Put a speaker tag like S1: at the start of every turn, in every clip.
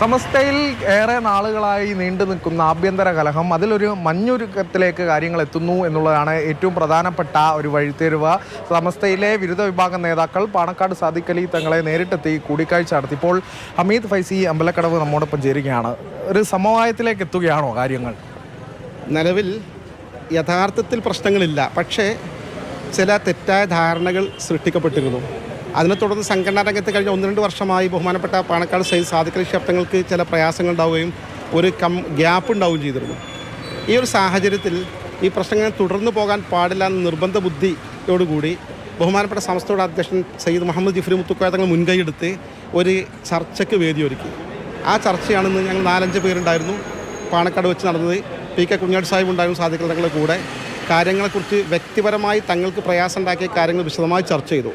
S1: സമസ്തയിൽ ഏറെ നാളുകളായി നീണ്ടു നിൽക്കുന്ന ആഭ്യന്തര കലഹം അതിലൊരു മഞ്ഞുരുക്കത്തിലേക്ക് കാര്യങ്ങൾ എത്തുന്നു എന്നുള്ളതാണ് ഏറ്റവും പ്രധാനപ്പെട്ട ഒരു വഴിത്തേരുവ. സമസ്തയിലെ വിരുദ്ധ വിഭാഗം നേതാക്കൾ പാണക്കാട് സാദിഖലി തങ്ങളെ നേരിട്ടെത്തി കൂടിക്കാഴ്ച നടത്തിയപ്പോൾ ഹമീദ് ഫൈസി അമ്പലക്കടവ് നമ്മോടൊപ്പം ചേരുകയാണ്. ഒരു സമവായത്തിലേക്ക് എത്തുകയാണോ കാര്യങ്ങൾ?
S2: നിലവിൽ യഥാർത്ഥത്തിൽ പ്രശ്നങ്ങളില്ല. പക്ഷേ ചില തെറ്റായ ധാരണകൾ സൃഷ്ടിക്കപ്പെട്ടിരുന്നു. അതിനെ തുടർന്ന് സംഘടനാ രംഗത്ത് കഴിഞ്ഞ ഒന്ന് രണ്ട് വർഷമായി ബഹുമാനപ്പെട്ട പാണക്കാട് സൈസ് സാദിഖലി ശബ്ദങ്ങൾക്ക് ചില പ്രയാസങ്ങൾ ഉണ്ടാവുകയും ഒരു കം ഗ്യാപ്പ് ഉണ്ടാവുകയും ചെയ്തിരുന്നു. ഈ ഒരു സാഹചര്യത്തിൽ ഈ പ്രശ്നങ്ങൾ തുടർന്നു പോകാൻ പാടില്ല എന്ന നിർബന്ധ ബുദ്ധിയോടുകൂടി ബഹുമാനപ്പെട്ട സംസ്ഥയുടെ അധ്യക്ഷൻ സയ്യിദ് മുഹമ്മദ് ജിഫ്രി മുത്തുക്കോയ തങ്ങൾ മുൻകൈയെടുത്ത് ഒരു ചർച്ചയ്ക്ക് വേദിയൊരുക്കി ആ ചർച്ചയാണെന്ന് ഞങ്ങൾ നാലഞ്ച് പേരുണ്ടായിരുന്നു. പാണക്കാട് വെച്ച് നടന്നത് പി കെ കുഞ്ഞാട് സാഹിബ് ഉണ്ടായിരുന്നു സാധിക്കൽ തങ്ങളുടെ കൂടെ. കാര്യങ്ങളെക്കുറിച്ച് വ്യക്തിപരമായി തങ്ങൾക്ക് പ്രയാസമുണ്ടാക്കിയ കാര്യങ്ങൾ വിശദമായി ചർച്ച ചെയ്തു.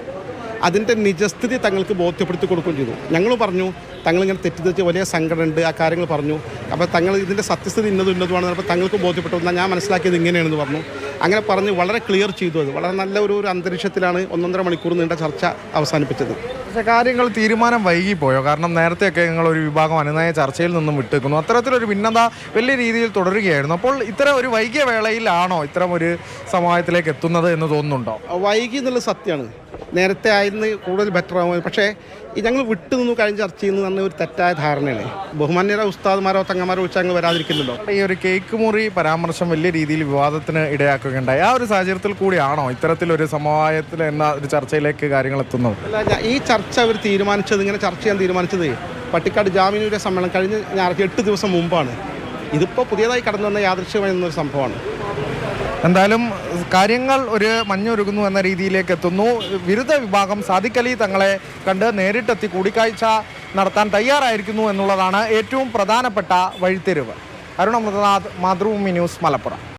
S2: അതിന്റെ നിജസ്ഥിതി തങ്ങൾക്ക് ബോധ്യപ്പെടുത്തി കൊടുക്കുകയും ചെയ്തു. ഞങ്ങൾ പറഞ്ഞു തങ്ങളിങ്ങനെ തെറ്റിദ്ധരിച്ച് വലിയ സങ്കടമുണ്ട് ആ കാര്യങ്ങൾ പറഞ്ഞു. അപ്പോൾ തങ്ങൾ ഇതിന്റെ സത്യസ്ഥിതി ഇന്നതും ഇന്നതുമാണ് അപ്പോൾ തങ്ങൾക്ക് ബോധ്യപ്പെട്ടു. എന്നാൽ ഞാൻ മനസ്സിലാക്കിയത് ഇങ്ങനെയാണെന്ന് പറഞ്ഞു. അങ്ങനെ പറഞ്ഞ് വളരെ ക്ലിയർ ചെയ്തു അത്. വളരെ നല്ല ഒരു ഒരു അന്തരീക്ഷത്തിലാണ് ഒന്നൊന്നര മണിക്കൂർ നീണ്ട ചർച്ച അവസാനിപ്പിച്ചത്.
S1: പക്ഷേ കാര്യങ്ങൾ തീരുമാനം വൈകിപ്പോയോ? കാരണം നേരത്തെയൊക്കെ ഞങ്ങൾ ഒരു വിഭാഗം അനുനയ ചർച്ചയിൽ നിന്നും വിട്ടേക്കുന്നു. അത്തരത്തിലൊരു ഭിന്നത വലിയ രീതിയിൽ തുടരുകയായിരുന്നു. അപ്പോൾ ഇത്തരം ഒരു വൈകിയ വേളയിലാണോ ഇത്തരം ഒരു സമവായത്തിലേക്ക് എത്തുന്നത് എന്ന് തോന്നുന്നുണ്ടോ?
S2: വൈകി എന്നുള്ളത് സത്യമാണ്. നേരത്തെ ആയിരുന്നു കൂടുതൽ ബെറ്റർ ആകുമായിരുന്നു പക്ഷേ ഈ ഞങ്ങൾ വിട്ടു നിന്നു കഴിഞ്ഞ ചർച്ച ചെയ്യുന്നത് തന്നെ ഒരു തെറ്റായ ധാരണയാണ്. ബഹുമാന്യര ഉസ്താദ്മാരോ തങ്ങന്മാരോ വിളിച്ച് അങ്ങ് വരാതിരിക്കുന്നുണ്ടോ?
S1: ഈ ഒരു കേക്ക് മുറി പരാമർശം വലിയ രീതിയിൽ വിവാദത്തിന് ഇടയാക്കുകയുണ്ടായി. ആ ഒരു സാഹചര്യത്തിൽ കൂടിയാണോ ഇത്തരത്തിലൊരു സമവായത്തിൽ എന്ന ഒരു ചർച്ചയിലേക്ക് കാര്യങ്ങൾ എത്തുന്നത്?
S2: അല്ല ഈ ചർച്ച അവർ തീരുമാനിച്ചത് ഇങ്ങനെ ചർച്ച ചെയ്യാൻ തീരുമാനിച്ചത് പട്ടിക്കാട് ജാമ്യയുടെ സമ്മേളനം കഴിഞ്ഞ് ഞായറാഴ്ച എട്ട് ദിവസം മുമ്പാണ്. ഇതിപ്പോൾ പുതിയതായി കടന്നു വന്ന യാദൃശ്യമായ എന്നൊരു സംഭവമാണ്.
S1: എന്തായാലും കാര്യങ്ങൾ ഒരു മഞ്ഞൊരുങ്ങുന്നു എന്ന രീതിയിലേക്ക് എത്തുന്നു. വിരുദ്ധ വിഭാഗം സാദിഖ് അലി തങ്ങളെ കണ്ട് നേരിട്ടെത്തി കൂടിക്കാഴ്ച നടത്താൻ തയ്യാറായിരിക്കുന്നു എന്നുള്ളതാണ് ഏറ്റവും പ്രധാനപ്പെട്ട വഴിത്തിരിവ്. അരുണ മൃതനാഥ് മാതൃഭൂമി ന്യൂസ് മലപ്പുറം.